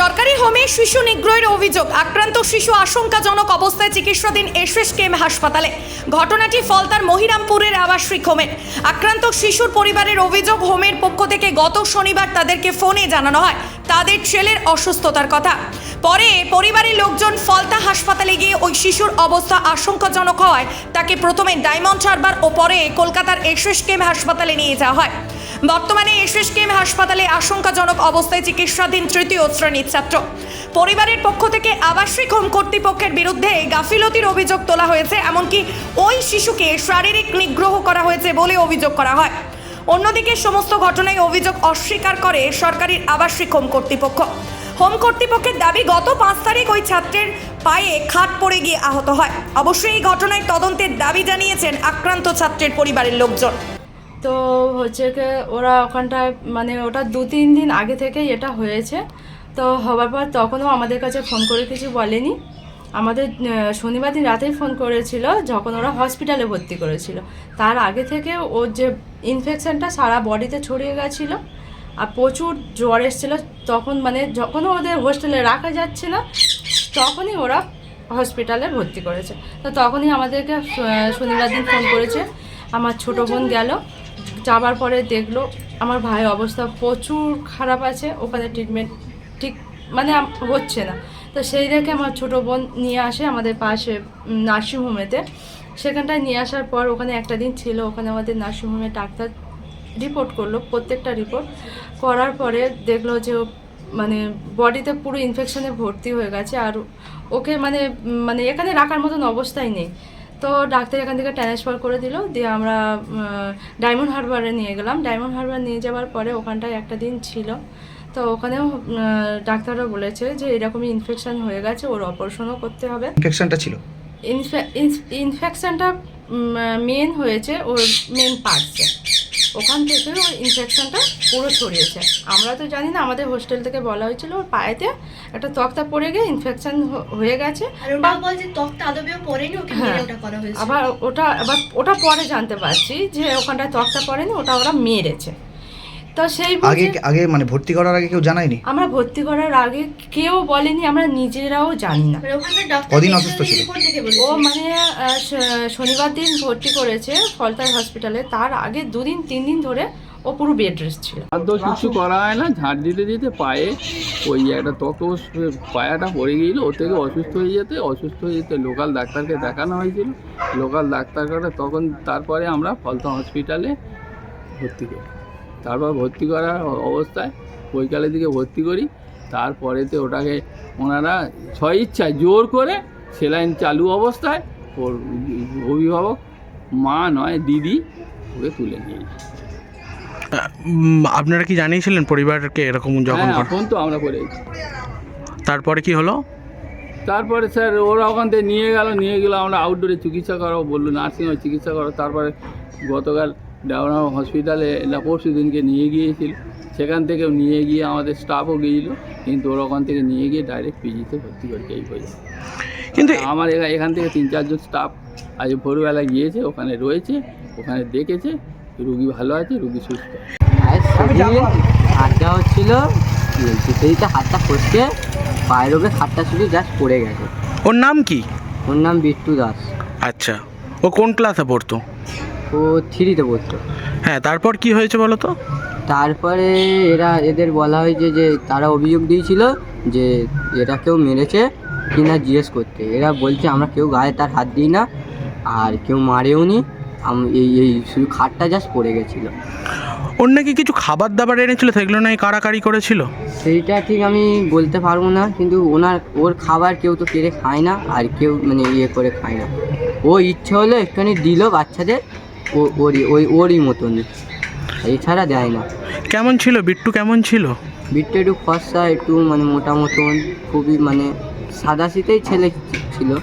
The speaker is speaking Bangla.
সরকারি হোমে শিশু নিগ্রহের অভিযোগ। আক্রান্ত শিশু আশঙ্কাজনক অবস্থায় চিকিৎসাধীন এসএসকেএম হাসপাতালে। ঘটনাটি ফলতার মহিরামপুরের আবাসিক হোমের আক্রান্ত শিশুর পরিবারের অভিযোগ, হোমের পক্ষ থেকে গত শনিবার তাদেরকে ফোনে জানানো হয়। তাদের ছেলের অসুস্থতার কথা। পরে পরিবারের লোকজন ফলতা হাসপাতালে গিয়ে ওই শিশুর অবস্থা আশঙ্কাজনক হওয়ায় তাকে প্রথমে ডায়মন্ড হারবার ও পরে কলকাতার এসএসকেএম হাসপাতালে নিয়ে যাওয়া হয়। বর্তমানে এসএসকেএম হাসপাতালে আশঙ্কাজনক অবস্থায় চিকিৎসাধীন তৃতীয় শ্রেণির ছাত্র। পরিবারের পক্ষ থেকে আবাসিক হোম কর্তৃপক্ষের বিরুদ্ধে গাফিলতির অভিযোগ তোলা হয়েছে, এমনকি ওই শিশুকে শারীরিক নিগ্রহ করা হয়েছে বলে অভিযোগ করা হয়। অন্যদিকে সমস্ত ঘটনায় অভিযোগ অস্বীকার করে সরকারি আবাসিক হোম কর্তৃপক্ষ। হোম কর্তৃপক্ষের দাবি, গত পাঁচ তারিখ ওই ছাত্রের পায়ে খাট পড়ে গিয়ে আহত হয়। অবশ্যই এই ঘটনায় তদন্তের দাবি জানিয়েছেন আক্রান্ত ছাত্রের পরিবারের লোকজন। তো হচ্ছে কি ওরা ওখানটায় মানে ওটা দু, তিন দিন আগে থেকেই এটা হয়েছে। তো হওয়ার পর তখনও আমাদের কাছে ফোন করে কিছু বলেনি। আমাদের শনিবার দিন রাতেই ফোন করেছিল যখন ওরা হসপিটালে ভর্তি করেছিল। তার আগে থেকে ওর যে ইনফেকশনটা সারা বডিতে ছড়িয়ে গেছিল আর প্রচুর জ্বর এসেছিল। তখন মানে যখনও ওদের হোস্টেলে রাখা যাচ্ছে না, তখনই ওরা হসপিটালে ভর্তি করেছে। তো তখনই আমাদেরকে শনিবার দিন ফোন করেছে। আমার ছোট বোন গেল। যাবার পরে দেখল আমার ভাইয়ের অবস্থা প্রচুর খারাপ আছে, ওখানে ট্রিটমেন্ট ঠিক মানে হচ্ছে না। তো সেই দেখে আমার ছোটো বোন নিয়ে আসে আমাদের পাশে নার্সিংহোমেতে। সেখানটায় নিয়ে আসার পর ওখানে একটা দিন ছিল, ওখানে আমাদের নার্সিংহোমে ডাক্তার রিপোর্ট করল, প্রত্যেকটা রিপোর্ট করার পরে দেখল যে ও মানে বডিতে পুরো ইনফেকশনে ভর্তি হয়ে গেছে। আর ওকে মানে মানে এখানে রাখার মতন অবস্থাই নেই। তো ডাক্তার এখান থেকে ট্রান্সফার করে দিল দিয়ে আমরা ডায়মন্ড হারবারে নিয়ে গেলাম। ডায়মন্ড হারবার নিয়ে যাওয়ার পরে ওখানটায় একটা দিন ছিল। তো ওখানেও ডাক্তাররা বলেছে যে এরকমই ইনফেকশন হয়ে গেছে ওর অপারেশনও করতে হবে। ইনফেকশনটা ছিল? ইনফেকশনটা মেন হয়েছে ওর মেন পার্টসে ওখান থেকে ওর ইনফেকশনটা পুরো ছড়িয়েছে। আমরা তো জানি না আমাদের হোস্টেল থেকে বলা হয়েছিল ওর পায়েতে একটা তক্তা পড়ে গিয়ে ইনফেকশন হয়ে গেছে। হ্যাঁ। ওটা আবার ওটা আবার ওটা পরে জানতে পারছি যে ওখানটায় তক্তা পড়েনি ওটা ওরা মেরেছে। তো সেই আগে আগে মানে ভর্তি করার আগে কেউ জানায়নি? আমরা ভর্তি করার আগে কেউ বলেনি আমরা নিজেরাও জানি না। কদিন অসুস্থ ছিল? ও মানে শনিবার দিন ভর্তি করেছে ফলতায় হসপিটালে তার আগে দুদিন তিন দিন ধরে ও পুরো বেড রেস্ট ছিল। তো কিছু করা হয় না ঝাড় দিতে দিতে পায়ে ওই একটা তত পায়াটা পড়ে গিয়েছিল। ও থেকে অসুস্থ হয়ে যেতে অসুস্থ হয়ে যেতে লোকাল ডাক্তারকে দেখানো হয়েছিল। লোকাল ডাক্তারকে তখন তারপরে আমরা ফলতা হসপিটালে ভর্তি করি তারপর ভর্তি করার অবস্থায় বৈকালের দিকে ভর্তি করি। তারপরেতে ওটাকে ওনারা ছয় ইচ্ছায় জোর করে সেলাইন চালু অবস্থায় ওর অভিভাবক মা নয় দিদি ওকে তুলে নিয়ে আপনারা কি জানিয়েছিলেন পরিবারকে এরকম যখন হ্যাঁ ঘট- ফোন তো আমরা করেছি তারপরে কি হলো? তারপরে স্যার ওরা ওখান থেকে নিয়ে গেল নিয়ে গেলো আমরা আউটডোরে চিকিৎসা করাবো বলল নার্সিংহোমে চিকিৎসা করো তারপরে গতকাল ডাউনা হসপিটালে না পরশু দিনকে নিয়ে গিয়েছিল। সেখান থেকেও নিয়ে গিয়ে আমাদের স্টাফও গিয়েছিল। কিন্তু ওরা ওখান থেকে নিয়ে গিয়ে ডাইরেক্ট পিজিতে ভর্তি করে এই হয়ে কিন্তু আমার এখা- এখান থেকে তিন চারজন স্টাফ আজ ভোরবেলা গিয়েছে ওখানে রয়েছে ওখানে দেখেছে রুগী ভালো আছে রুগী সুস্থ। হাতটা হচ্ছিল হাতটা ফসকে পায়ের ওপরে হাতটা শুধু জাস্ট পড়ে গেছে। ওর নাম কি? ওর নাম বিট্টু দাস। আচ্ছা। ও কোন ক্লাসে পড়তো? ও থ্রিতে পড়তো। হ্যাঁ তারপর কি হয়েছে বলো তো? তারপরে এরা এদের বলা হয়েছে যে তারা অভিযোগ দিয়েছিল যে এরা কেউ মেরেছে কি না জিজ্ঞেস করতে। এরা বলছে আমরা কেউ গায়ে তার হাত দিই না আর কেউ মারেও নি। এই এই শুধু খাটটা জাস্ট পড়ে গেছিল। ওর নাকি কিছু খাবার দাবার এনেছিল সেগুলো নাকি কাড়াকাড়ি করেছিল? সেইটা ঠিক আমি বলতে পারব না কিন্তু ওনার ওর খাবার কেউ তো কেড়ে খায় না আর কেউ মানে ইয়ে করে খায় না। ও ইচ্ছে হলো একটুখানি দিল বাচ্চাদের ওরই ওই ওরই মতন। এছাড়া দেয় না। কেমন ছিল? বিট্টু কেমন ছিল? বিট্টু একটু ফর্সা একটু মানে মোটা মতন খুবই মানে সাদা শীতেই ছেলে ছিল।